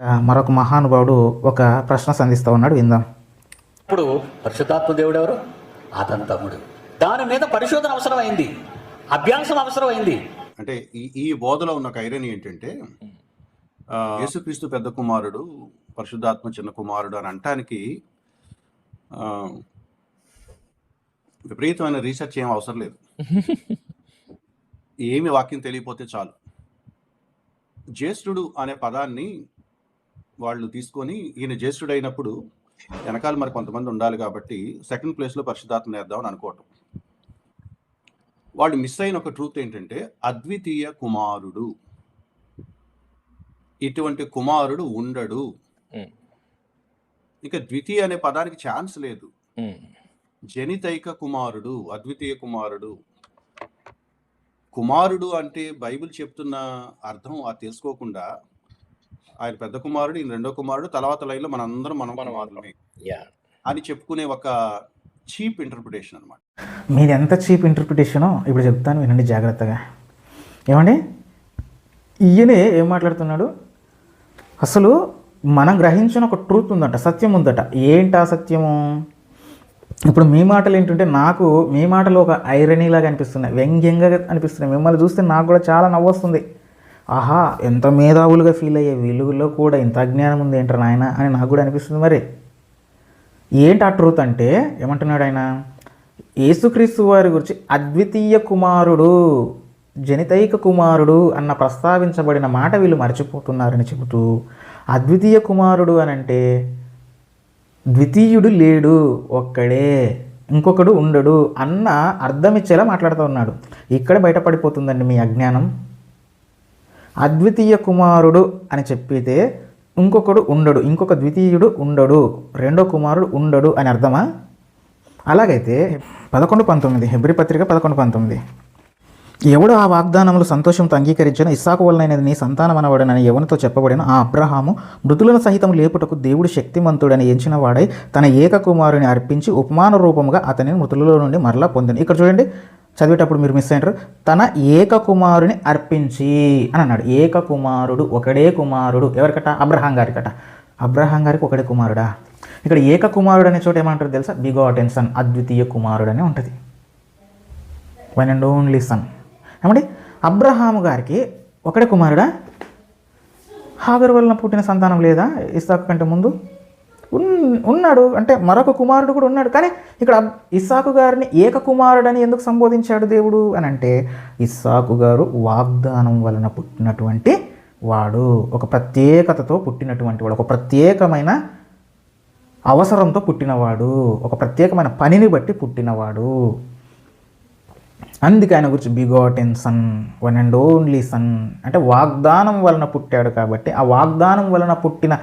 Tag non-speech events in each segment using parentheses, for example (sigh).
మరొక మహానుభావుడు ఒక ప్రశ్న సంధిస్తూ ఉన్నాడు విందాం. ఇప్పుడు పరిశుద్ధాత్మ దేవుడు ఎవరు అతని తమ్ముడు. దాని మీద పరిశోధన అవసరమైంది. అభ్యాసం అవసరమైంది. అంటే ఈ ఈ బోధలో ఉన్న ఒక ఐరని ఏంటంటే ఆ, యేసుక్రీస్తు పెద్ద కుమారుడు పరిశుద్ధాత్మ చిన్న కుమారుడు అని అంటానికి ఆ, విపరీతమైన రీసెర్చ్ ఏం అవసరం లేదు. (laughs) ఏమి వాక్యం తెలియపోతే చాలు. జ్యేష్ఠుడు అనే పదాన్ని వాళ్ళు తీసుకొని ఈయన జ్యేష్ఠుడు అయినప్పుడు వెనకాల మరి కొంతమంది ఉండాలి కాబట్టి సెకండ్ ప్లేస్లో పరిశుద్ధాత్మ వేద్దామని అనుకోవటం. వాళ్ళు మిస్ అయిన ఒక ట్రూత్ ఏంటంటే అద్వితీయ కుమారుడు. ఇటువంటి కుమారుడు ఉండడు. ఉమ్. ఇక ద్వితీయ అనే పదానికి ఛాన్స్ లేదు. ఉమ్. జనితైక కుమారుడు అద్వితీయ కుమారుడు. కుమారుడు అంటే బైబిల్ చెప్తున్న అర్థం అది తెలుసుకోకుండా ఆయన పెద్ద కుమారుడు ఈయన రెండో కుమారుడు తర్వాత లైన్లో మనందరం మనం మనం అని చెప్పుకునే ఒక చీప్ ఇంటర్ప్రిటేషన్ అనమాట మీది ఎంత చీప్ ఇంటర్ప్రిటేషనో ఇప్పుడు చెప్తాను వినండి జాగ్రత్తగా. ఏమండి? ఈయనే ఏం మాట్లాడుతున్నాడు? అసలు మనం గ్రహించిన ఒక ట్రూత్ ఉందట సత్యం ఉందట. ఏంటి ఆ సత్యము? ఇప్పుడు మీ మాటలు ఏంటంటే నాకు మీ మాటలు ఒక ఐరనీలాగా అనిపిస్తున్నాయి వ్యంగ్యంగా అనిపిస్తున్నాయి. మిమ్మల్ని చూస్తే నాకు కూడా చాలా నవ్వొస్తుంది. ఆహా ఎంత మేధావులుగా ఫీల్ అయ్యే వీళ్ళలో కూడా ఇంత అజ్ఞానం ఉంది ఏంటారు నాయన అని నాకు కూడా అనిపిస్తుంది మరి. ఏంటి ఆ ట్రూత్ అంటే? ఏమంటున్నాడు ఆయన? యేసుక్రీస్తు వారి గురించి అద్వితీయ కుమారుడు జనితైక కుమారుడు అన్న ప్రస్తావించబడిన మాట వీళ్ళు మర్చిపోతున్నారని చెబుతూ అద్వితీయ కుమారుడు అని అంటే ద్వితీయుడు లేడు ఒక్కడే ఇంకొకడు ఉండడు అన్న అర్థం ఇచ్చేలా మాట్లాడుతూ ఉన్నాడు. ఇక్కడ బయటపడిపోతుందండి మీ అజ్ఞానం. అద్వితీయ కుమారుడు అని చెప్పితే ఇంకొకడు ఉండడు ఇంకొక ద్వితీయుడు ఉండడు రెండో కుమారుడు ఉండడు అని అర్థమా? అలాగైతే పదకొండు పంతొమ్మిది హెబ్రి పత్రిక పదకొండు పంతొమ్మిది. ఎవడు ఆ వాగ్దానములు సంతోషంతో అంగీకరించిన ఇస్సాకు వలనైనది నీ సంతానం అనబడనని ఎవరితో చెప్పబడిన ఆ అబ్రహాము మృతులను సహితం లేపుటకు దేవుడు శక్తిమంతుడని ఎంచిన వాడై తన ఏకకుమారుని అర్పించి ఉపమాన రూపముగా అతనిని మృతులలో నుండి మరలా పొందిన ఇక్కడ చూడండి చదివేటప్పుడు మీరు మిస్ అయ్యారు తన ఏకకుమారుని అర్పించి అని అన్నాడు. ఏక కుమారుడు ఒకడే కుమారుడు. ఎవరికట? అబ్రహాం గారికట. అబ్రహాం గారికి ఒకడే కుమారుడా? ఇక్కడ ఏకకుమారుడు అనే చోట ఏమంటారు తెలుసా? బిగాటెన్ సన్ అద్వితీయ కుమారుడు అని ఉంటుంది. వన్ అండ్ ఓన్లీ సన్ ఏమండి? అబ్రహాము గారికి ఒకడే కుమారుడా? హాగర్ వలన పుట్టిన సంతానం లేదా? ఇస్సాకు కంటే ముందు? ఉన్నాడు. అంటే మరొక కుమారుడు కూడా ఉన్నాడు. కానీ ఇక్కడ ఇస్సాకు గారిని ఏక కుమారుడని ఎందుకు సంబోధించాడు దేవుడు అని అంటే ఇస్సాకు గారు వాగ్దానం వలన పుట్టినటువంటి వాడు. ఒక ప్రత్యేకతతో పుట్టినటువంటి వాడు. ఒక ప్రత్యేకమైన అవసరంతో పుట్టినవాడు. ఒక ప్రత్యేకమైన పనిని బట్టి పుట్టినవాడు. అందుకే ఆయన గురించి begotten son one and only son. అంటే వాగ్దానం వలన పుట్టాడు కాబట్టి ఆ వాగ్దానం వలన పుట్టిన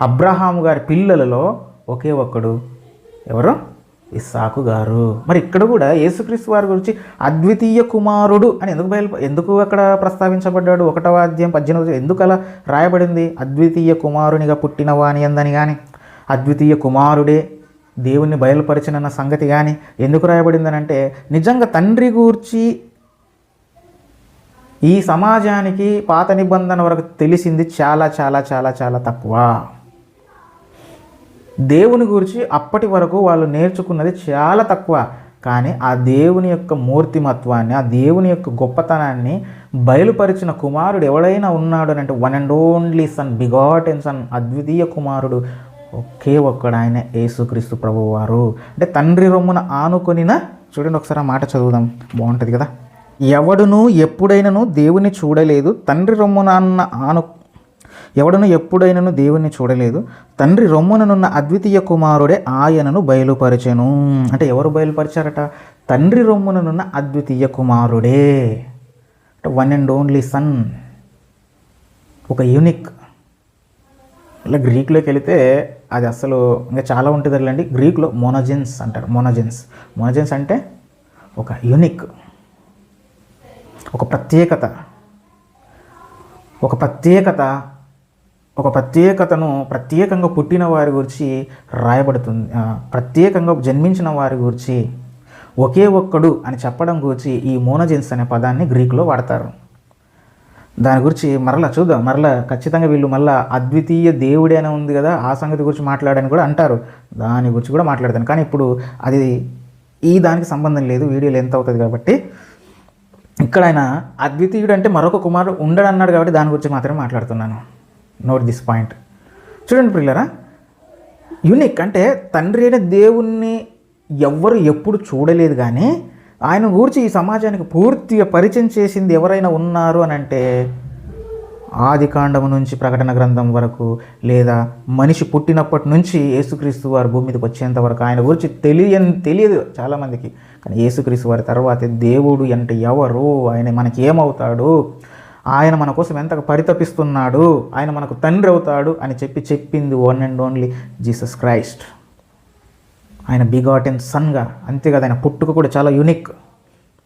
అబ్రహాం గారి పిల్లలలో ఒకే ఒక్కడు. ఎవరు? ఇస్సాకు గారు. మరి ఇక్కడ కూడా యేసుక్రీస్తు వారి గురించి అద్వితీయ కుమారుడు అని ఎందుకు బయలు ఎందుకు అక్కడ ప్రస్తావించబడ్డాడు? ఒకటవ అధ్యాయం పద్దెనిమిది ఎందుకు అలా రాయబడింది? అద్వితీయ కుమారునిగా పుట్టిన వాని అందని కానీ అద్వితీయ కుమారుడే దేవుణ్ణి బయలుపరిచినన్న సంగతి కానీ ఎందుకు రాయబడిందని అంటే నిజంగా తండ్రి గూర్చి ఈ సమాజానికి పాత నిబంధన వరకు తెలిసింది చాలా చాలా చాలా చాలా తక్కువ. దేవుని గురించి అప్పటి వరకు వాళ్ళు నేర్చుకున్నది చాలా తక్కువ. కానీ ఆ దేవుని యొక్క మూర్తిమత్వాన్ని ఆ దేవుని యొక్క గొప్పతనాన్ని బయలుపరిచిన కుమారుడు ఎవడైనా ఉన్నాడు అని అంటే one and only son begotten son అద్వితీయ కుమారుడు ఒకే ఒక్కడు ఆయన యేసుక్రీస్తు ప్రభువారు. అంటే తండ్రి రొమ్మున ఆనుకొనిన చూడండి ఒకసారి ఆ మాట చదువుదాం బాగుంటుంది కదా? ఎవడును ఎప్పుడైనను దేవుని చూడలేదు తండ్రి రొమ్మున అన్న ఆను ఎవడను ఎప్పుడైనను దేవుణ్ణి చూడలేదు. తండ్రి రొమ్ముననున్న అద్వితీయ కుమారుడే ఆయనను బయలుపరిచెను. అంటే ఎవరు బయలుపరిచారట? తండ్రి రొమ్ముననున్న అద్వితీయ కుమారుడే. అంటే వన్ అండ్ ఓన్లీ సన్ ఒక యూనిక్ ఇలా గ్రీక్లోకి వెళితే అది అసలు ఇంకా చాలా ఉంటుంది అండి గ్రీక్లో మోనోజెన్స్ అంటారు. మోనోజెన్స్ మోనోజెన్స్ అంటే ఒక యూనిక్ ఒక ప్రత్యేకత. ఒక ప్రత్యేకత. ఒక ప్రత్యేకతను ప్రత్యేకంగా పుట్టిన వారి గురించి రాయబడుతుంది. ప్రత్యేకంగా జన్మించిన వారి గురించి ఒకే ఒక్కడు అని చెప్పడం గురించి ఈ మోనోజెన్స్ అనే పదాన్ని గ్రీకులో వాడతారు. దాని గురించి మరలా చూద్దాం. మరలా ఖచ్చితంగా వీళ్ళు మళ్ళా అద్వితీయ దేవుడే అని ఉంది కదా ఆ సంగతి గురించి మాట్లాడని కూడా అంటారు. దాని గురించి కూడా మాట్లాడతాను. కానీ ఇప్పుడు అది ఈ దానికి సంబంధం లేదు. వీడియోలు ఎంత అవుతుంది కాబట్టి. ఇక్కడ ఆయన అద్వితీయుడు అంటే మరొక కుమారుడు ఉండడు అన్నాడు కాబట్టి దాని గురించి మాత్రమే మాట్లాడుతున్నాను. నోట్ దిస్ పాయింట్ చూడండి ప్రిల్లరా యునిక్ అంటే తండ్రి అయిన దేవుణ్ణి ఎవ్వరు ఎప్పుడు చూడలేదు కానీ ఆయన గురించి ఈ సమాజానికి పూర్తిగా పరిచయం చేసింది ఎవరైనా ఉన్నారు అని అంటే ఆది కాండము నుంచి ప్రకటన గ్రంథం వరకు లేదా మనిషి పుట్టినప్పటి నుంచి యేసుక్రీస్తు వారు భూమి మీదకి వచ్చేంత వరకు ఆయన గురించి తెలియని తెలియదు చాలామందికి. కానీ యేసుక్రీస్తు వారి తర్వాతే దేవుడు అంటే ఎవరు ఆయన మనకి ఏమవుతాడు? ఆయన మన కోసం ఎంతగా పరితపిస్తున్నాడు ఆయన మనకు తండ్రి అవుతాడు అని చెప్పి చెప్పింది one and only Jesus Christ ఆయన బిగాటెన్ సన్గా అంతేకాదు ఆయన పుట్టుక కూడా చాలా యూనిక్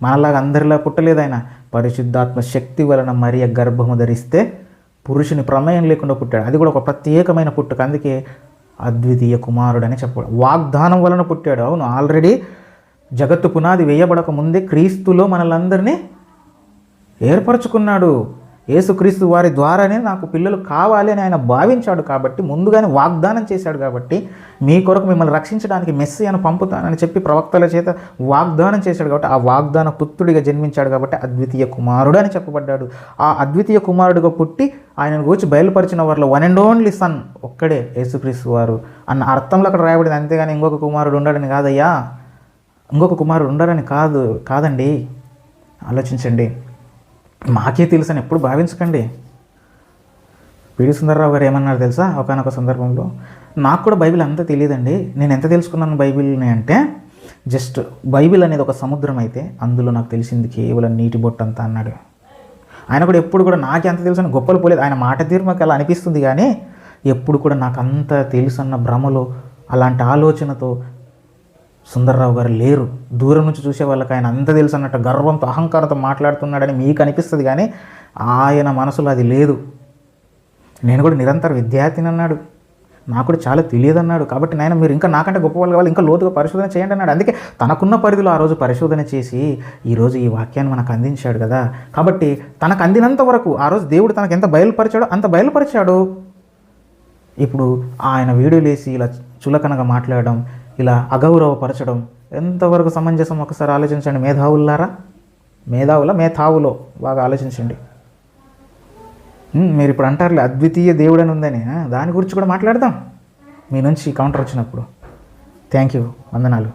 మనలాగా అందరిలా పుట్టలేదు ఆయన. పరిశుద్ధాత్మ శక్తి వలన మరియ గర్భము ధరిస్తే పురుషుని ప్రమేయం లేకుండా పుట్టాడు. అది కూడా ఒక ప్రత్యేకమైన పుట్టుక. అందుకే అద్వితీయ కుమారుడు అని చెప్పాడు వాగ్దానం వలన పుట్టాడు. అవును ఆల్రెడీ జగత్తు పునాది వేయబడక ముందే క్రీస్తులో మనలందరినీ ఏర్పరచుకున్నాడు. యేసుక్రీస్తు వారి ద్వారానే నాకు పిల్లలు కావాలి అని ఆయన భావించాడు కాబట్టి ముందుగానే వాగ్దానం చేశాడు కాబట్టి మీ కొరకు మిమ్మల్ని రక్షించడానికి మెస్సి అని పంపుతానని చెప్పి ప్రవక్తల చేత వాగ్దానం చేశాడు కాబట్టి ఆ వాగ్దాన పుత్రుడిగా జన్మించాడు కాబట్టి అద్వితీయ కుమారుడు అని చెప్పబడ్డాడు. ఆ అద్వితీయ కుమారుడిగా పుట్టి ఆయనను గురించి బయలుపరిచిన వారిలో వన్ అండ్ ఓన్లీ సన్ ఒక్కడే యేసుక్రీస్తు వారు అన్న అర్థంలో అక్కడ రాయబడింది. అంతేగాని ఇంకొక కుమారుడు ఉండడని కాదయ్యా. ఇంకొక కుమారుడు ఉండరని కాదు కాదండి. ఆలోచించండి. మాకే తెలుసని ఎప్పుడు భావించకండి. పిడి సుందరరావు గారు ఏమన్నారు తెలుసా? ఒకనొక సందర్భంలో నాకు కూడా బైబిల్ అంతా తెలియదండి నేను ఎంత తెలుసుకున్నాను బైబిల్ని అంటే జస్ట్ బైబిల్ అనేది ఒక సముద్రం అయితే అందులో నాకు తెలిసింది కేవలం నీటి బొట్టు అంతా అన్నాడు. ఆయన కూడా ఎప్పుడు కూడా నాకే అంత తెలుసు అని గొప్పలు పోలేదు. ఆయన మాట తీరు మాకు అలా అనిపిస్తుంది కానీ ఎప్పుడు కూడా నాకు అంత తెలుసు అన్న భ్రమలో అలాంటి ఆలోచనతో సుందర్రావు గారు లేరు. దూరం నుంచి చూసే వాళ్ళకి ఆయన అంత తెలుసు అన్నట్టు గర్వంతో అహంకారంతో మాట్లాడుతున్నాడని మీకు అనిపిస్తుంది కానీ ఆయన మనసులో అది లేదు. నేను కూడా నిరంతర విద్యార్థిని అన్నాడు. నాకు కూడా చాలా తెలియదు అన్నాడు. కాబట్టి నాయన మీరు ఇంకా నాకంటే గొప్ప వాళ్ళు కావాలి ఇంకా లోతుగా పరిశోధన చేయండి అన్నాడు. అందుకే తనకున్న పరిధిలో ఆ రోజు పరిశోధన చేసి ఈరోజు ఈ వాక్యాన్ని మనకు అందించాడు కదా. కాబట్టి తనకు అందినంత వరకు ఆ రోజు దేవుడు తనకు ఎంత బయలుపరిచాడో అంత బయలుపరిచాడు. ఇప్పుడు ఆయన వీడియోలు వేసి ఇలా చులకనగా మాట్లాడడం ఇలా అగౌరవపరచడం. ఎంతవరకు సమంజసం? ఒకసారి ఆలోచించండి. మేధావులారా? మేధావుల? మేధావులో? బాగా ఆలోచించండి. మీరు ఇప్పుడు అంటారులే అద్వితీయ దేవుడని ఉందని. దాని గురించి కూడా మాట్లాడదాం. మీ నుంచి కౌంటర్ వచ్చినప్పుడు. Thank you. వందనాలు.